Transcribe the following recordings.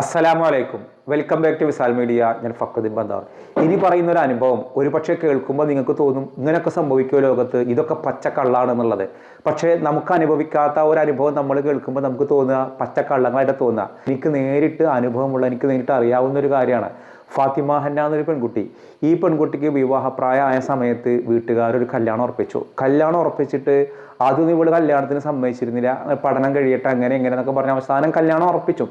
അസ്സലാമു അലൈക്കും welcome back to വിസാൽ മീഡിയ. ഞാൻ ഫക്രുദ്ദീൻ ബന്ദാർ. ഇനി പറയുന്ന ഒരു അനുഭവം ഒരു പക്ഷേ കേൾക്കുമ്പോൾ നിങ്ങൾക്ക് തോന്നും ഇങ്ങനെയൊക്കെ സംഭവിക്കുമോ ലോകത്ത്? ഇതൊക്കെ പച്ചക്കള്ളാണെന്നുള്ളത്. പക്ഷേ നമുക്ക് അനുഭവിക്കാത്ത ഒരു അനുഭവം നമ്മൾ കേൾക്കുമ്പോൾ നമുക്ക് തോന്നുക പച്ചക്കള്ളങ്ങളായിട്ട് തോന്നുക. എനിക്ക് നേരിട്ട് അനുഭവമുള്ള എനിക്ക് നേരിട്ട് അറിയാവുന്ന ഒരു കാര്യമാണ്. ഫാത്തിമ ഹന്ന എന്നൊരു പെൺകുട്ടി. ഈ പെൺകുട്ടിക്ക് വിവാഹപ്രായമായ സമയത്ത് വീട്ടുകാരൊരു കല്യാണം ഉറപ്പിച്ചു. കല്യാണം ഉറപ്പിച്ചിട്ട് ആദ്യം ഇവൾ കല്യാണത്തിന് സമ്മതിച്ചിരുന്നില്ല. പഠനം കഴിയട്ടെ അങ്ങനെ എങ്ങനെ എന്നൊക്കെ പറഞ്ഞ അവസാനം കല്യാണം ഉറപ്പിച്ചു.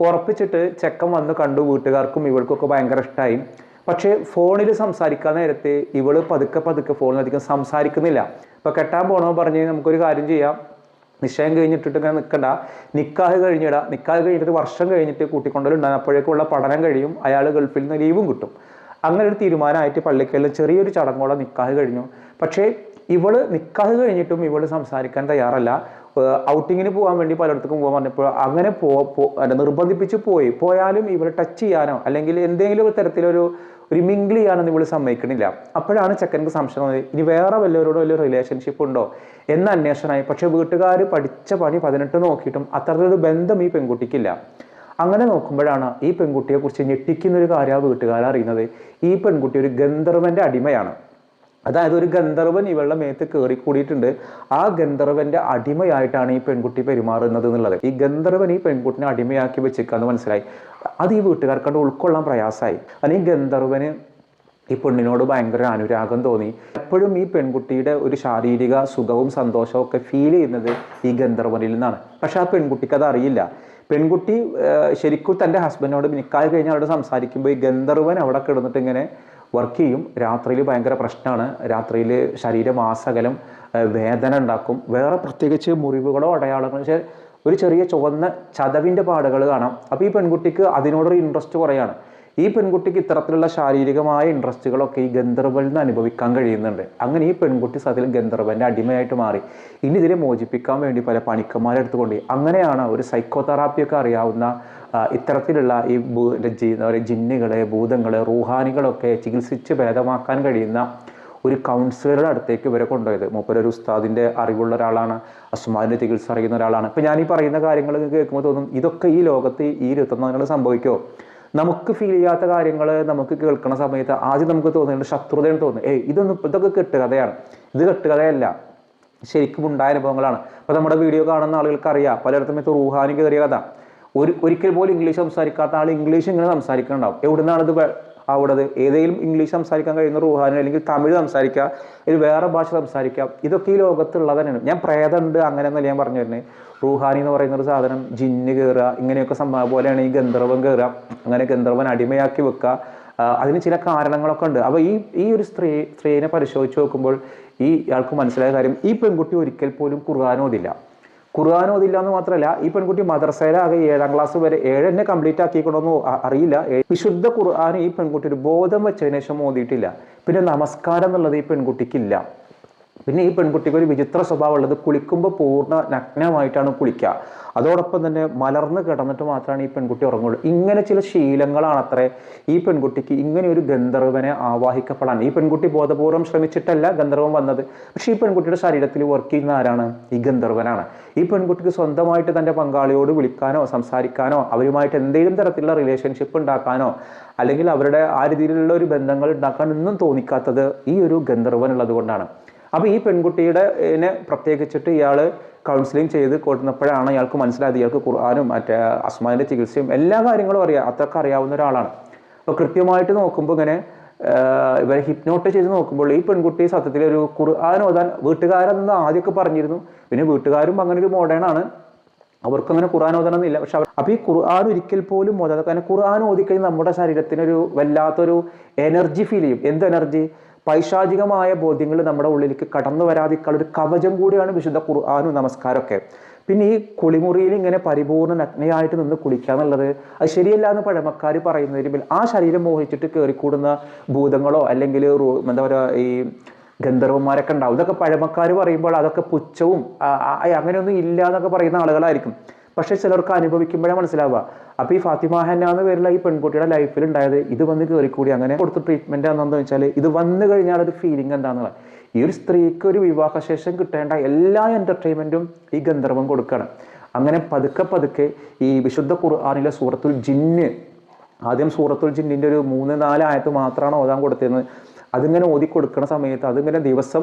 ഉറപ്പിച്ചിട്ട് ചെക്കൻ വന്ന് കണ്ടു വീട്ടുകാർക്കും ഇവൾക്കൊക്കെ ഭയങ്കര ഇഷ്ടമായി പക്ഷേ ഫോണിൽ സംസാരിക്കാൻ നേരത്തെ ഇവൾ പതുക്കെ പതുക്കെ ഫോണിൽ അധികം സംസാരിക്കുന്നില്ല. ഇപ്പൊ കെട്ടാൻ പോണോ പറഞ്ഞ് നമുക്കൊരു കാര്യം ചെയ്യാം. നിശ്ചയം കഴിഞ്ഞിട്ടിട്ട് ഇങ്ങനെ നിൽക്കണ്ട നിക്കാഹ് കഴിഞ്ഞിട. നിക്കാഹ് കഴിഞ്ഞിട്ട് വർഷം കഴിഞ്ഞിട്ട് കൂട്ടിക്കൊണ്ടലുണ്ടാകും. അപ്പോഴേക്കുള്ള പഠനം കഴിയും. അയാൾ ഗൾഫിൽ നിന്ന് ലീവും കിട്ടും. അങ്ങനെ ഒരു തീരുമാനമായിട്ട് പള്ളിക്കലിൽ ചെറിയൊരു ചടങ്ങോടെ നിക്കാഹ് കഴിഞ്ഞു. പക്ഷേ ഇവൾ നിക്കാഹ് കഴിഞ്ഞിട്ടും ഇവൾ സംസാരിക്കാൻ തയ്യാറല്ല. ഔട്ടിങ്ങിന് പോകാൻ വേണ്ടി പലയിടത്തേക്കും പോകാൻ പറഞ്ഞപ്പോൾ അങ്ങനെ പോ നിർബന്ധിപ്പിച്ച് പോയി. പോയാലും ഇവളെ ടച്ച് ചെയ്യാനോ അല്ലെങ്കിൽ എന്തെങ്കിലും ഒരു തരത്തിലൊരു ഒരു മിങ്കിൾ ചെയ്യാനൊന്നും ഇവൾ സമ്മതിക്കണില്ല. അപ്പോഴാണ് ചെക്കനക്ക് സംശയം വന്നത് ഇനി വേറെ വല്ലവരോടോ വലിയ റിലേഷൻഷിപ്പ് ഉണ്ടോ എന്ന അന്വേഷണമായി. പക്ഷേ വീട്ടുകാർ പഠിച്ച പണി പതിനെട്ട് നോക്കിയിട്ടും അത്തരത്തിലൊരു ബന്ധം ഈ പെൺകുട്ടിക്കില്ല. അങ്ങനെ നോക്കുമ്പോഴാണ് ഈ പെൺകുട്ടിയെക്കുറിച്ച് ഞെട്ടിക്കുന്ന ഒരു കാര്യം ആ വീട്ടുകാർ അറിയുന്നത് ഈ പെൺകുട്ടി ഒരു ഗന്ധർവന്റെ അടിമയാണ്. അതായത് ഒരു ഗന്ധർവൻ ഇവളുടെ മേത്ത് കയറി കൂടിയിട്ടുണ്ട്. ആ ഗന്ധർവന്റെ അടിമയായിട്ടാണ് ഈ പെൺകുട്ടി പെരുമാറുന്നത് എന്നുള്ളത്. ഈ ഗന്ധർവൻ ഈ പെൺകുട്ടിനെ അടിമയാക്കി വെച്ചേക്കാന്ന് മനസ്സിലായി. അത് ഈ വീട്ടുകാർക്കണ്ട് ഉൾക്കൊള്ളാൻ പ്രയാസമായി. അല്ലെങ്കിൽ ഈ ഗന്ധർവന് ഈ പെണ്ണിനോട് ഭയങ്കര അനുരാഗം തോന്നി. എപ്പോഴും ഈ പെൺകുട്ടിയുടെ ഒരു ശാരീരിക സുഖവും സന്തോഷവും ഒക്കെ ഫീൽ ചെയ്യുന്നത് ഈ ഗന്ധർവനിൽ നിന്നാണ്. പക്ഷെ ആ പെൺകുട്ടിക്ക് അത് അറിയില്ല. പെൺകുട്ടി ശരിക്കും തന്റെ ഹസ്ബൻഡിനോട് നിക്കാതെ കഴിഞ്ഞ് അവിടെ സംസാരിക്കുമ്പോൾ ഈ ഗന്ധർവൻ അവിടെ കിടന്നിട്ട് ഇങ്ങനെ വർക്ക് ചെയ്യും. രാത്രിയിൽ ഭയങ്കര പ്രശ്നമാണ്. രാത്രിയിൽ ശരീരം ആസകലം വേദന ഉണ്ടാക്കും. വേറെ പ്രത്യേകിച്ച് മുറിവുകളോ അടയാളങ്ങളോ ഒരു ചെറിയ ചുവന്ന ചതവിന്റെ പാടുകൾ കാണാം. അപ്പോൾ ഈ പെൺകുട്ടിക്ക് അതിനോടൊരു ഇൻട്രസ്റ്റ് കുറയാണ്. ഈ പെൺകുട്ടിക്ക് ഇത്തരത്തിലുള്ള ശാരീരികമായ ഇൻട്രസ്റ്റുകളൊക്കെ ഈ ഗന്ധർവൽ നിന്ന് അനുഭവിക്കാൻ കഴിയുന്നുണ്ട്. അങ്ങനെ ഈ പെൺകുട്ടി സതിൽ ഗന്ധർവന്റെ അടിമയായിട്ട് മാറി. ഇനി ഇതിനെ മോചിപ്പിക്കാൻ വേണ്ടി പല പണിക്കന്മാരെ എടുത്തുകൊണ്ട് അങ്ങനെയാണ് ഒരു സൈക്കോതെറാപ്പിയൊക്കെ അറിയാവുന്ന ഇത്തരത്തിലുള്ള ഈ ഭൂ ജി ജിന്നുകളെ ഭൂതങ്ങളെ റൂഹാനികളൊക്കെ ചികിത്സിച്ച് ഭേദമാക്കാൻ കഴിയുന്ന ഒരു കൗൺസിലറുടെ അടുത്തേക്ക് ഇവരെ കൊണ്ടുപോയത്. മൂപ്പര് ഒരു ഉസ്താദിന്റെ അറിവുള്ള ഒരാളാണ് അസ്മാലിന്റെ ചികിത്സ അറിയുന്ന ഒരാളാണ്. ഇപ്പൊ ഞാൻ ഈ പറയുന്ന കാര്യങ്ങൾ കേൾക്കുമ്പോൾ തോന്നും ഇതൊക്കെ ഈ ലോകത്ത് ഈ ഇരുപത്തൊന്നാം സംഭവിക്കോ നമുക്ക് ഫീൽ ചെയ്യാത്ത കാര്യങ്ങൾ നമുക്ക് കേൾക്കുന്ന സമയത്ത് ആദ്യം നമുക്ക് തോന്നുന്നുണ്ട് ശത്രുതയാണ് തോന്നുന്നത്. ഏയ് ഇതൊന്നും ഇതൊക്കെ കെട്ടുകഥയാണ്. ഇത് കെട്ടുകഥയല്ല. ശരിക്കും ഉണ്ടായ അനുഭവങ്ങളാണ്. അപ്പോൾ നമ്മുടെ വീഡിയോ കാണുന്ന ആളുകൾക്ക് അറിയാം പലയിടത്തും ഇപ്പോൾ റൂഹാനി കയറിയ കഥ. ഒരു ഒരിക്കൽ പോലും ഇംഗ്ലീഷ് സംസാരിക്കാത്ത ആൾ ഇംഗ്ലീഷ് ഇങ്ങനെ സംസാരിക്കുന്നുണ്ടാവും എവിടുന്നാണ് ഇത് അവിടത് ഏതെങ്കിലും ഇംഗ്ലീഷ് സംസാരിക്കാൻ കഴിയുന്ന റുഹാനോ അല്ലെങ്കിൽ തമിഴ് സംസാരിക്കുക ഒരു വേറെ ഭാഷ സംസാരിക്കാം ഇതൊക്കെ ഈ ലോകത്തുള്ളത് തന്നെയാണ്. ഞാൻ പ്രേതമുണ്ട് അങ്ങനെ എന്നല്ല ഞാൻ പറഞ്ഞു തന്നെ റുഹാനി എന്ന് പറയുന്ന ഒരു സാധനം ജിന്ന് കയറുക ഇങ്ങനെയൊക്കെ സംഭവം പോലെയാണ് ഈ ഗന്ധർവൻ കയറുക അങ്ങനെ ഗന്ധർവൻ അടിമയാക്കി വെക്കുക. അതിന് ചില കാരണങ്ങളൊക്കെ ഉണ്ട്. അപ്പോൾ ഈ ഈ ഒരു സ്ത്രീ സ്ത്രീനെ പരിശോധിച്ച് നോക്കുമ്പോൾ ഈ ആൾക്ക് മനസ്സിലായ കാര്യം ഈ പെൺകുട്ടി ഒരിക്കൽ പോലും ഖുർആൻ ഓതില്ല അതില്ല എന്ന് മാത്രമല്ല ഈ പെൺകുട്ടി മദർസയിലാകെ ഏഴാം ക്ലാസ് വരെ ഏഴ് തന്നെ കംപ്ലീറ്റ് ആക്കിക്കണമെന്ന് അറിയില്ല. വിശുദ്ധ ഖുർആൻ ഈ പെൺകുട്ടി ഒരു ബോധം വെച്ചതിന് ശേഷം ഓതിയിട്ടില്ല. പിന്നെ നമസ്കാരം എന്നുള്ളത് ഈ പെൺകുട്ടിക്കില്ല. പിന്നെ ഈ പെൺകുട്ടിക്ക് ഒരു വിചിത്ര സ്വഭാവമുള്ളത് കുളിക്കുമ്പോൾ പൂർണ നഗ്നമായിട്ടാണ് കുളിക്കുക അതോടൊപ്പം തന്നെ മലർന്ന് കിടന്നിട്ട് മാത്രമാണ് ഈ പെൺകുട്ടി ഉറങ്ങുള്ളൂ. ഇങ്ങനെ ചില ശീലങ്ങളാണ് അത്രേ ഈ പെൺകുട്ടിക്ക് ഇങ്ങനെ ഒരു ഗന്ധർവനെ ആവാഹിക്കപ്പെടാൻ. ഈ പെൺകുട്ടി ബോധപൂർവം ശ്രമിച്ചിട്ടല്ല ഗന്ധർവം വന്നത്. പക്ഷേ ഈ പെൺകുട്ടിയുടെ ശരീരത്തിൽ വർക്ക് ചെയ്യുന്ന ആരാണ്? ഈ ഗന്ധർവനാണ്. ഈ പെൺകുട്ടിക്ക് സ്വന്തമായിട്ട് തന്റെ പങ്കാളിയോട് വിളിക്കാനോ സംസാരിക്കാനോ അവരുമായിട്ട് എന്തെങ്കിലും തരത്തിലുള്ള റിലേഷൻഷിപ്പ് ഉണ്ടാക്കാനോ അല്ലെങ്കിൽ അവരുടെ ആ രീതിയിലുള്ള ഒരു ബന്ധങ്ങൾ ഉണ്ടാക്കാൻ ഒന്നും തോന്നിക്കാത്തത് ഈ ഒരു ഗന്ധർവൻ ഉള്ളത് കൊണ്ടാണ് അപ്പോൾ ഈ പെൺകുട്ടിയുടെ പ്രത്യേകിച്ചിട്ട് ഇയാൾ കൗൺസിലിംഗ് ചെയ്ത് കൊടുത്തപ്പോഴാണ് ഇയാൾക്ക് മനസ്സിലായത് ഇയാൾക്ക് ഖുർആാനും മറ്റേ അസ്മാന്റെ ചികിത്സയും എല്ലാ കാര്യങ്ങളും അറിയാം അത്രയ്ക്ക് അറിയാവുന്ന ഒരാളാണ്. അപ്പോൾ കൃത്യമായിട്ട് നോക്കുമ്പോൾ ഇങ്ങനെ ഇവരെ ഹിപ്നോട്ട് ചെയ്ത് നോക്കുമ്പോൾ ഈ പെൺകുട്ടി സത്യത്തിൽ ഒരു ഖുർആൻ ഓതാൻ വീട്ടുകാരെന്ന് ആദ്യമൊക്കെ പറഞ്ഞിരുന്നു. പിന്നെ വീട്ടുകാരും അങ്ങനെ ഒരു മോഡേൺ ആണ്. അവർക്ക് അങ്ങനെ ഖുർആൻ ഓതണമെന്നില്ല പക്ഷെ അവർ അപ്പോൾ ഈ ഖുർആൻ ഒരിക്കൽ പോലും ഓതാതെ കാരണം ഖുർആൻ ഓതിക്കഴിഞ്ഞാൽ നമ്മുടെ ശരീരത്തിനൊരു വല്ലാത്തൊരു എനർജി ഫീൽ ചെയ്യും. എന്ത് എനർജി പൈശാചികമായ ബോധ്യങ്ങൾ നമ്മുടെ ഉള്ളിലേക്ക് കടന്നു വരാതിരിക്കാനുള്ള ഒരു കവചം കൂടിയാണ് വിശുദ്ധ ഖുർആാനും നമസ്കാരമൊക്കെ. പിന്നെ ഈ കുളിമുറിയിൽ ഇങ്ങനെ പരിപൂർണ നഗ്നയായിട്ട് നിന്ന് കുളിക്കുക എന്നുള്ളത് അത് ശരിയല്ല എന്ന് പഴമക്കാർ പറയുന്നതിന് മേൽ ആ ശരീരം മോഹിച്ചിട്ട് കയറിക്കൂടുന്ന ഭൂതങ്ങളോ അല്ലെങ്കിൽ എന്താ പറയുക ഈ ഗന്ധർവന്മാരൊക്കെ ഉണ്ടാവും. ഇതൊക്കെ പഴമക്കാർ പറയുമ്പോൾ അതൊക്കെ പുച്ഛവും അങ്ങനെയൊന്നും ഇല്ല എന്നൊക്കെ പറയുന്ന ആളുകളായിരിക്കും. പക്ഷെ ചിലർക്ക് അനുഭവിക്കുമ്പോഴേ മനസ്സിലാവുക. അപ്പൊ ഈ ഫാത്തിമ ഹന്ന പേരുള്ള ഈ പെൺകുട്ടിയുടെ ലൈഫിൽ ഉണ്ടായത് ഇത് വന്ന് കയറിക്കൂടി അങ്ങനെ കൊടുത്ത ട്രീറ്റ്മെന്റ് എന്താണെന്ന് വെച്ചാൽ ഇത് വന്നു കഴിഞ്ഞാൽ ഒരു ഫീലിംഗ് എന്താണെന്നുള്ളത് ഈ ഒരു സ്ത്രീക്ക് ഒരു വിവാഹശേഷം കിട്ടേണ്ട എല്ലാ എന്റർടൈൻമെന്റും ഈ ഗന്ധർവം കൊടുക്കണം. അങ്ങനെ പതുക്കെ പതുക്കെ ഈ വിശുദ്ധ ഖുർആാനിലെ സൂറത്തുൽ ജിന്ന് ആദ്യം സൂറത്തുൽ ജിന്നിന്റെ ഒരു മൂന്ന് നാല് ആയത്ത് മാത്രമാണ് ഓതാൻ കൊടുത്തിരുന്നത്. അതിങ്ങനെ ഓതി കൊടുക്കുന്ന സമയത്ത് അതിങ്ങനെ ദിവസം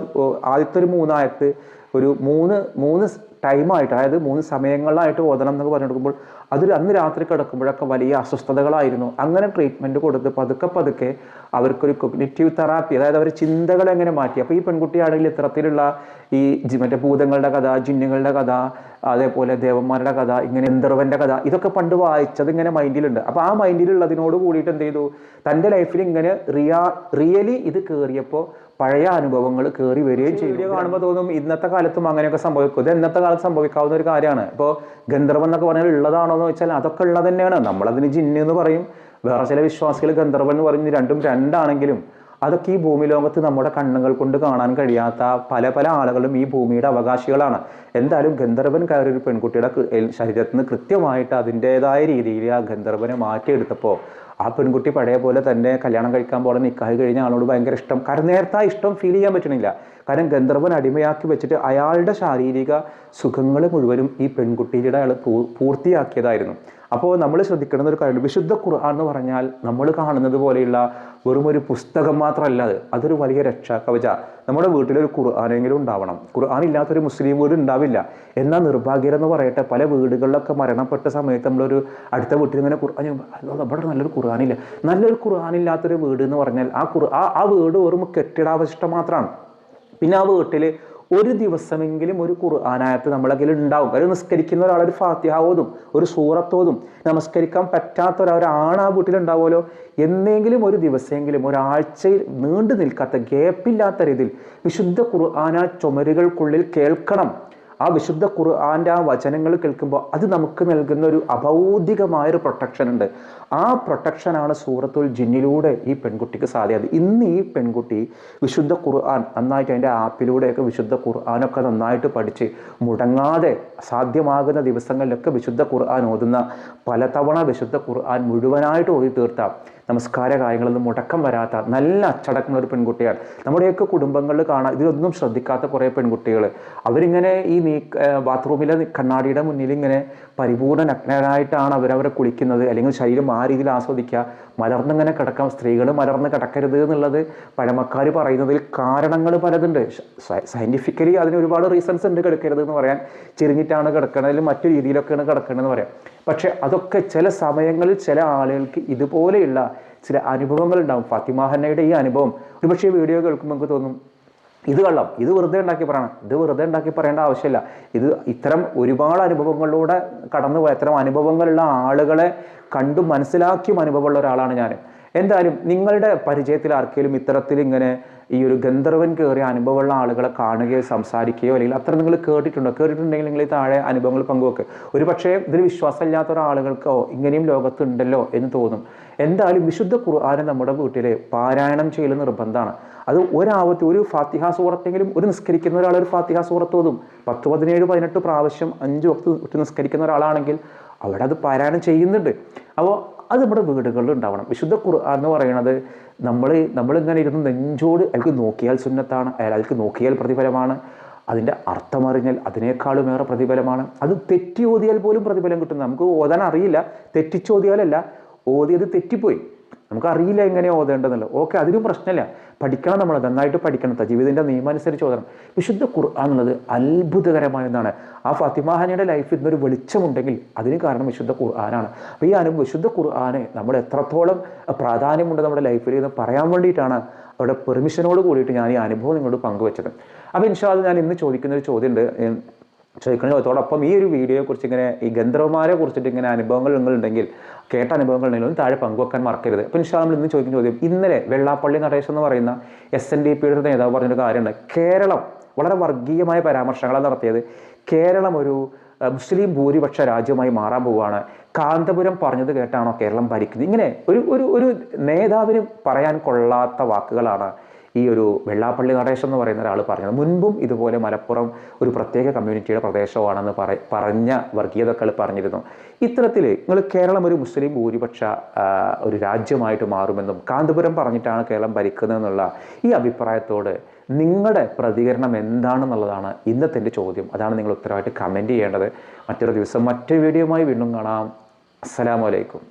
ആദ്യത്തെ ഒരു മൂന്നായത്ത് ഒരു മൂന്ന് മൂന്ന് ടൈമായിട്ട് അതായത് മൂന്ന് സമയങ്ങളിലായിട്ട് ഓതണം എന്നൊക്കെ പറഞ്ഞു കൊടുക്കുമ്പോൾ അതിൽ അന്ന് രാത്രി കിടക്കുമ്പോഴൊക്കെ വലിയ അസ്വസ്ഥതകളായിരുന്നു. അങ്ങനെ ട്രീറ്റ്മെന്റ് കൊടുത്ത് പതുക്കെ പതുക്കെ അവർക്കൊരു കൊഗ്നേറ്റീവ് തെറാപ്പി അതായത് അവർ ചിന്തകൾ എങ്ങനെ മാറ്റി. അപ്പോൾ ഈ പെൺകുട്ടിയാണെങ്കിൽ ഇത്തരത്തിലുള്ള ഈ മറ്റേ ഭൂതങ്ങളുടെ കഥ ജിന്നുകളുടെ കഥ അതേപോലെ ദേവന്മാരുടെ കഥ ഇങ്ങനെ എന്തർവന്റെ കഥ ഇതൊക്കെ പണ്ട് വായിച്ചത് ഇങ്ങനെ മൈൻഡിലുണ്ട്. അപ്പോൾ ആ മൈൻഡിലുള്ളതിനോട് കൂടിയിട്ട് എന്ത് ചെയ്തു? തന്റെ ലൈഫിൽ ഇങ്ങനെ റിയ റിയലി ഇത് കയറിയപ്പോൾ പഴയ അനുഭവങ്ങൾ കയറി വരികയും ചെയ്യും വീഡിയോ കാണുമ്പോൾ തോന്നും ഇന്നത്തെ കാലത്തും അങ്ങനെയൊക്കെ സംഭവിക്കും. ഇത് ഇന്നത്തെ കാലത്ത് സംഭവിക്കാവുന്ന ഒരു കാര്യമാണ്. ഇപ്പോൾ ഗന്ധർവം എന്നൊക്കെ പറഞ്ഞാൽ ഉള്ളതാണോ എന്ന് വെച്ചാൽ അതൊക്കെ ഉള്ളത് തന്നെയാണ് നമ്മളതിന് ജിന്ന് എന്ന് പറയും. വേറെ ചില വിശ്വാസികൾ ഗന്ധർവൻ എന്ന് പറയുന്നത് രണ്ടും രണ്ടാണെങ്കിലും അതൊക്കെ ഈ ഭൂമി ലോകത്ത് നമ്മുടെ കണ്ണുകൾ കൊണ്ട് കാണാൻ കഴിയാത്ത പല പല ആളുകളും ഈ ഭൂമിയുടെ അവകാശികളാണ്. എന്തായാലും ഗന്ധർവൻ കയറി ഒരു പെൺകുട്ടിയുടെ ശരീരത്തിൽ നിന്ന് കൃത്യമായിട്ട് അതിന്റെതായ രീതിയിൽ ആ ഗന്ധർവനെ മാറ്റിയെടുത്തപ്പോൾ ആ പെൺകുട്ടി പഴയ പോലെ തന്നെ കല്യാണം കഴിക്കാൻ പോലെ നിൽക്കാതെ കഴിഞ്ഞ ആളോട് ഭയങ്കര ഇഷ്ടം. കാരണം നേരത്തെ ആ ഇഷ്ടം ഫീൽ ചെയ്യാൻ പറ്റണില്ല. കാരണം ഗന്ധർവൻ അടിമയാക്കി വെച്ചിട്ട് അയാളുടെ ശാരീരിക സുഖങ്ങൾ മുഴുവനും ഈ പെൺകുട്ടിയുടെ അയാൾ പൂർത്തിയാക്കിയതായിരുന്നു. അപ്പോൾ നമ്മൾ ശ്രദ്ധിക്കേണ്ട ഒരു കാര്യം വിശുദ്ധ ഖുർആൻ എന്ന് പറഞ്ഞാൽ നമ്മൾ കാണുന്നത് പോലെയുള്ള വെറും ഒരു പുസ്തകം മാത്രമല്ല അത്. അതൊരു വലിയ രക്ഷാ കവച നമ്മുടെ വീട്ടിലൊരു ഖുർആാനെങ്കിലും ഉണ്ടാവണം. ഖുർആൻ ഇല്ലാത്തൊരു മുസ്ലിം വീട് ഉണ്ടാവില്ല. എന്നാൽ നിർഭാഗ്യം എന്ന് പറയട്ടെ പല വീടുകളിലൊക്കെ മരണപ്പെട്ട സമയത്ത് നമ്മളൊരു അടുത്ത വീട്ടിൽ ഇങ്ങനെ ഖുർആൻ അവിടെ നല്ലൊരു ഖുർആാനില്ല. നല്ലൊരു ഖുർആാനില്ലാത്തൊരു വീട് എന്ന് പറഞ്ഞാൽ ആ ഖുർ ആ വീട് വെറും കെട്ടിടാവശിഷ്ടം മാത്രമാണ്. പിന്നെ ആ വീട്ടിൽ ഒരു ദിവസമെങ്കിലും ഒരു ഖുർആാനായത്ത് നമ്മളെ കയ്യിൽ ഉണ്ടാവും. ഒരു നിസ്കരിക്കുന്ന ഒരാൾ ഒരു ഫാത്തിഹ ഓതും ഒരു സൂറത്തോതും നമസ്കരിക്കാൻ പറ്റാത്ത ഒരാളാണ് ആ വീട്ടിലുണ്ടാവുമല്ലോ? എന്നെങ്കിലും ഒരു ദിവസമെങ്കിലും ഒരാഴ്ചയിൽ നീണ്ടു നിൽക്കാത്ത ഗ്യാപ്പില്ലാത്ത രീതിയിൽ വിശുദ്ധ ഖുർആന ചുമരുകൾക്കുള്ളിൽ കേൾക്കണം. ആ വിശുദ്ധ ഖുർആാന്റെ ആ വചനങ്ങൾ കേൾക്കുമ്പോൾ അത് നമുക്ക് നൽകുന്ന ഒരു അഭൗതികമായൊരു പ്രൊട്ടക്ഷൻ ഉണ്ട്. ആ പ്രൊട്ടക്ഷനാണ് സൂറത്തുൽ ജിന്നിലൂടെ ഈ പെൺകുട്ടിക്ക് സാധ്യത. ഇന്ന് ഈ പെൺകുട്ടി വിശുദ്ധ ഖുർആൻ നന്നായിട്ട് അതിന്റെ ആപ്പിലൂടെയൊക്കെ വിശുദ്ധ ഖുർആാനൊക്കെ നന്നായിട്ട് പഠിച്ച് മുടങ്ങാതെ സാധ്യമാകുന്ന ദിവസങ്ങളിലൊക്കെ വിശുദ്ധ ഖുർആൻ ഓതുന്ന പലതവണ വിശുദ്ധ ഖുർആൻ മുഴുവനായിട്ട് ഓതി തീർത്ത നമസ്കാര കാര്യങ്ങളൊന്നും മുടക്കം വരാത്ത നല്ല അച്ചടക്കമുള്ള ഒരു പെൺകുട്ടിയാണ്. നമ്മുടെയൊക്കെ കുടുംബങ്ങളിൽ കാണാൻ ഇതിലൊന്നും ശ്രദ്ധിക്കാത്ത കുറേ പെൺകുട്ടികൾ അവരിങ്ങനെ ഈ നീ ബാത്റൂമിലെ കണ്ണാടിയുടെ മുന്നിൽ ഇങ്ങനെ പരിപൂർണ നഗ്നരായിട്ടാണ് അവരവരെ കുളിക്കുന്നത്. അല്ലെങ്കിൽ ശരീരം ആ രീതിയിൽ ആസ്വദിക്കുക. മലർന്നിങ്ങനെ കിടക്കാം. സ്ത്രീകൾ മലർന്ന് കിടക്കരുത് എന്നുള്ളത് പഴമക്കാർ പറയുന്നതിൽ കാരണങ്ങൾ പലതുണ്ട്. സയന്റിഫിക്കലി അതിന് ഒരുപാട് റീസൺസ് ഉണ്ട് കിടക്കരുത് എന്ന് പറയാൻ. ചെരിഞ്ഞിട്ടാണ് കിടക്കണതിൽ മറ്റു രീതിയിലൊക്കെയാണ് കിടക്കണമെന്ന് പറയാം. പക്ഷെ അതൊക്കെ ചില സമയങ്ങളിൽ ചില ആളുകൾക്ക് ഇതുപോലെയുള്ള ചില അനുഭവങ്ങൾ ഉണ്ടാവും. ഫാത്തിമാഹന്നയുടെ ഈ അനുഭവം. ഒരുപക്ഷെ വീഡിയോ കേൾക്കുമ്പോൾ നമുക്ക് തോന്നും ഇത് കള്ളം. ഇത് വെറുതെ ഉണ്ടാക്കി പറയണം. ഇത് വെറുതെ ഉണ്ടാക്കി പറയേണ്ട ആവശ്യമില്ല. ഇത് ഇത്തരം ഒരുപാട് അനുഭവങ്ങളിലൂടെ കടന്നുപോയ ഇത്തരം അനുഭവങ്ങളുള്ള ആളുകളെ കണ്ടു മനസ്സിലാക്കിയും അനുഭവമുള്ള ഒരാളാണ് ഞാൻ എന്തായാലും നിങ്ങളുടെ പരിചയത്തിൽ ആർക്കെങ്കിലും ഇത്തരത്തിൽ ഇങ്ങനെ ഈ ഒരു ഗന്ധർവൻ കയറിയ അനുഭവമുള്ള ആളുകളെ കാണുകയോ സംസാരിക്കുകയോ അല്ലെങ്കിൽ അത്ര നിങ്ങൾ കേട്ടിട്ടുണ്ടോ? കേട്ടിട്ടുണ്ടെങ്കിൽ നിങ്ങൾ ഈ താഴെ അനുഭവങ്ങൾ പങ്കുവെക്കുക ഒരു പക്ഷേ ഇതിൽ വിശ്വാസമില്ലാത്ത ഒരാളുകൾക്കോ ഇങ്ങനെയും ലോകത്തുണ്ടല്ലോ എന്ന് തോന്നും. എന്തായാലും വിശുദ്ധ ഖുർആാനെ നമ്മുടെ വീട്ടിൽ പാരായണം ചെയ്യൽ നിർബന്ധമാണ്. അത് ഒരാവത്ത് ഒരു ഫാത്തിഹ സൂറത്തെങ്കിലും ഒരു നിസ്കരിക്കുന്ന ഒരാൾ ഒരു ഫാത്തിഹ സൂറത്ത് ഓതും. പത്ത് പതിനേഴ് പതിനെട്ട് പ്രാവശ്യം അഞ്ച് വക്ത് നിസ്കരിക്കുന്ന ഒരാളാണെങ്കിൽ അവിടെ അത് പാരായണം ചെയ്യുന്നുണ്ട്. അപ്പോൾ അത് നമ്മുടെ വീടുകളിൽ ഉണ്ടാവണം. വിശുദ്ധ ഖുർആൻ എന്ന് പറയുന്നത് നമ്മൾ നമ്മളിങ്ങനെ ഇരുന്ന് നെഞ്ചോട് അയാൾക്ക് നോക്കിയാൽ സുന്നത്താണ് അയാൾക്ക് നോക്കിയാൽ പ്രതിഫലമാണ്. അതിന്റെ അർത്ഥമറിഞ്ഞാൽ അതിനേക്കാളും ഏറെ പ്രതിഫലമാണ്. അത് തെറ്റി ഓതിയാൽ പോലും പ്രതിഫലം കിട്ടും. നമുക്ക് ഓതാൻ അറിയില്ല. തെറ്റിച്ചോതിയാലല്ല ഓതിയത് തെറ്റിപ്പോയി. നമുക്ക് എങ്ങനെയാണ് എങ്ങനെ ഓതേണ്ടതല്ലോ ഓക്കെ അതിനും പ്രശ്നമില്ല. പഠിക്കണം നമ്മൾ നന്നായിട്ട് പഠിക്കണം ജീവിതത്തിന്റെ നിയമം അനുസരിച്ച് ഓതണം. വിശുദ്ധ ഖുർആൻ എന്നുള്ളത് അത്ഭുതകരമായ ഒന്നാണ്. ആ ഫത്തിമാഹാനിയുടെ ലൈഫിൽ നിന്നൊരു വെളിച്ചമുണ്ടെങ്കിൽ അതിന് കാരണം വിശുദ്ധ ഖുർആനാണ്. അപ്പോൾ ഈ അനുഭവം വിശുദ്ധ ഖുർആന് നമ്മൾ എത്രത്തോളം പ്രാധാന്യമുണ്ട് നമ്മുടെ ലൈഫിൽ എന്ന് പറയാൻ വേണ്ടിയിട്ടാണ് അവിടെ പെർമിഷനോട് കൂടിയിട്ട് ഞാൻ ഈ അനുഭവം നിങ്ങളോട് പങ്കുവച്ചത്. അപ്പോൾ ഇൻഷാൽ ഞാൻ ഇന്ന് ചോദിക്കുന്ന ഒരു ചോദ്യമുണ്ട് ചോദിക്കുന്ന ചോദ്യത്തോടൊപ്പം ഈ ഒരു വീഡിയോയെ കുറിച്ച് ഇങ്ങനെ ഈ ഗന്ധർവന്മാരെ കുറിച്ചിട്ട് ഇങ്ങനെ അനുഭവങ്ങൾ നിങ്ങളുണ്ടെങ്കിൽ കേട്ട അനുഭവങ്ങൾ ഉണ്ടെങ്കിലും താഴെ പങ്കുവെക്കാൻ മറക്കരുത്. അപ്പോൾ ഇൻഷാ നമ്മൾ ഇന്ന് ചോദിക്കുന്ന ചോദ്യം ഇന്നലെ വെള്ളാപ്പള്ളി നടേശ് എന്ന് പറയുന്ന എസ് എൻ ഡി പിയുടെ നേതാവ് പറഞ്ഞൊരു കാര്യമുണ്ട്. കേരളം വളരെ വർഗീയമായ പരാമർശങ്ങളാണ് നടത്തിയത്. കേരളം ഒരു മുസ്ലിം ഭൂരിപക്ഷ രാജ്യമായി മാറാൻ പോവുകയാണ്. കാന്തപുരം പറഞ്ഞത് കേട്ടാണോ കേരളം ഭരിക്കുന്നത്? ഇങ്ങനെ ഒരു ഒരു ഒരു നേതാവിന് പറയാൻ കൊള്ളാത്ത വാക്കുകളാണ് ഈ ഒരു വെള്ളാപ്പള്ളി നടേശൻ എന്ന് പറയുന്ന ഒരാൾ പറഞ്ഞത്. മുൻപും ഇതുപോലെ മലപ്പുറം ഒരു പ്രത്യേക കമ്മ്യൂണിറ്റിയുടെ പ്രദേശമാണെന്ന് പറ പറഞ്ഞ വർഗീയതകൾ പറഞ്ഞിരുന്നു. ഇത്തരത്തിൽ നിങ്ങൾ കേരളം ഒരു മുസ്ലിം ഭൂരിപക്ഷ ഒരു രാജ്യമായിട്ട് മാറുമെന്നും കാന്തപുരം പറഞ്ഞിട്ടാണ് കേരളം ഭരിക്കുന്നതെന്നുള്ള ഈ അഭിപ്രായത്തോട് നിങ്ങളുടെ പ്രതികരണം എന്താണെന്നുള്ളതാണ് ഇന്നത്തെ എന്റെ ചോദ്യം. അതാണ് നിങ്ങൾ ഉത്തരവായിട്ട് കമന്റ് ചെയ്യേണ്ടത്. മറ്റൊരു ദിവസം മറ്റൊരു വീഡിയോയുമായി വീണ്ടും കാണാം. അസ്സലാമലൈക്കും